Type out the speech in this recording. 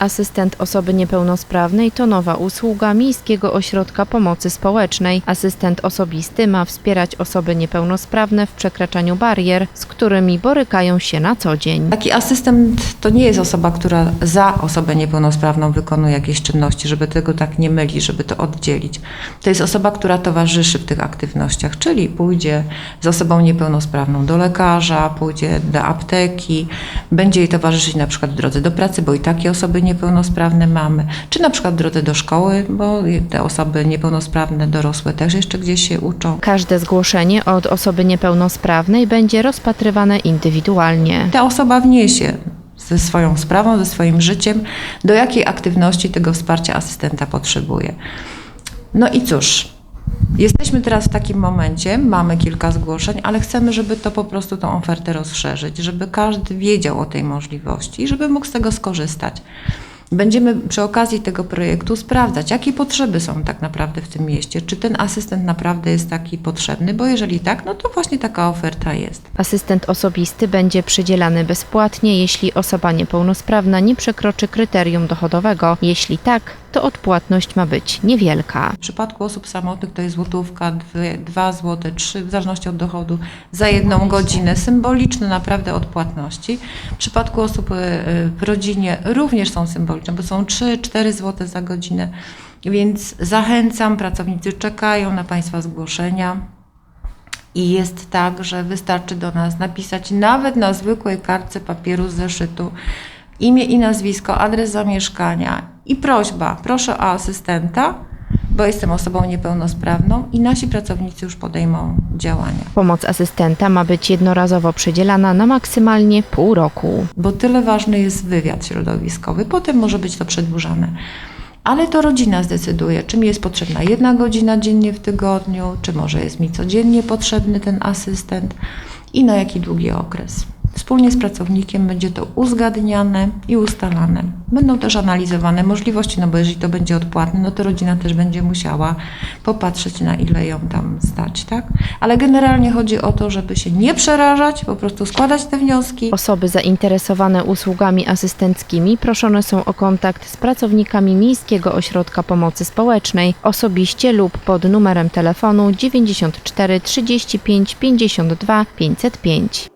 Asystent osoby niepełnosprawnej to nowa usługa Miejskiego Ośrodka Pomocy Społecznej. Asystent osobisty ma wspierać osoby niepełnosprawne w przekraczaniu barier, z którymi borykają się na co dzień. Taki asystent to nie jest osoba, która za osobę niepełnosprawną wykonuje jakieś czynności, żeby tego tak nie mylić, żeby to oddzielić. To jest osoba, która towarzyszy w tych aktywnościach, czyli pójdzie z osobą niepełnosprawną do lekarza, pójdzie do apteki, będzie jej towarzyszyć na przykład w drodze do pracy, bo i takie osoby niepełnosprawne mamy, czy na przykład w drodze do szkoły, bo te osoby niepełnosprawne, dorosłe też jeszcze gdzieś się uczą. Każde zgłoszenie od osoby niepełnosprawnej będzie rozpatrywane indywidualnie. ta osoba wniesie ze swoją sprawą, ze swoim życiem, do jakiej aktywności tego wsparcia asystenta potrzebuje. No i cóż, jesteśmy teraz w takim momencie, mamy kilka zgłoszeń, ale chcemy, żeby to po prostu tą ofertę rozszerzyć, żeby każdy wiedział o tej możliwości i żeby mógł z tego skorzystać. Będziemy przy okazji tego projektu sprawdzać, jakie potrzeby są tak naprawdę w tym mieście, czy ten asystent naprawdę jest taki potrzebny, bo jeżeli tak, no to właśnie taka oferta jest. Asystent osobisty będzie przydzielany bezpłatnie, jeśli osoba niepełnosprawna nie przekroczy kryterium dochodowego. Jeśli tak, to odpłatność ma być niewielka. W przypadku osób samotnych to jest złotówka, 2 zł, 3 w zależności od dochodu za jedną godzinę. Symboliczne naprawdę odpłatności. W przypadku osób y, y, w rodzinie również są symboliczne, bo są 3-4 zł za godzinę. Więc zachęcam, pracownicy czekają na Państwa zgłoszenia. I jest tak, że wystarczy do nas napisać nawet na zwykłej kartce papieru z zeszytu imię i nazwisko, adres zamieszkania i prośba, proszę o asystenta, bo jestem osobą niepełnosprawną i nasi pracownicy już podejmą działania. Pomoc asystenta ma być jednorazowo przydzielana na maksymalnie pół roku. Bo tyle ważny jest wywiad środowiskowy, potem może być to przedłużane. Ale to rodzina zdecyduje, czy mi jest potrzebna jedna godzina dziennie w tygodniu, czy może jest mi codziennie potrzebny ten asystent i na jaki długi okres. Wspólnie z pracownikiem będzie to uzgadniane i ustalane. Będą też analizowane możliwości, no bo jeżeli to będzie odpłatne, no to rodzina też będzie musiała popatrzeć na ile ją tam stać, tak? Ale generalnie chodzi o to, żeby się nie przerażać, po prostu składać te wnioski. Osoby zainteresowane usługami asystenckimi proszone są o kontakt z pracownikami Miejskiego Ośrodka Pomocy Społecznej osobiście lub pod numerem telefonu 94 35 52 505.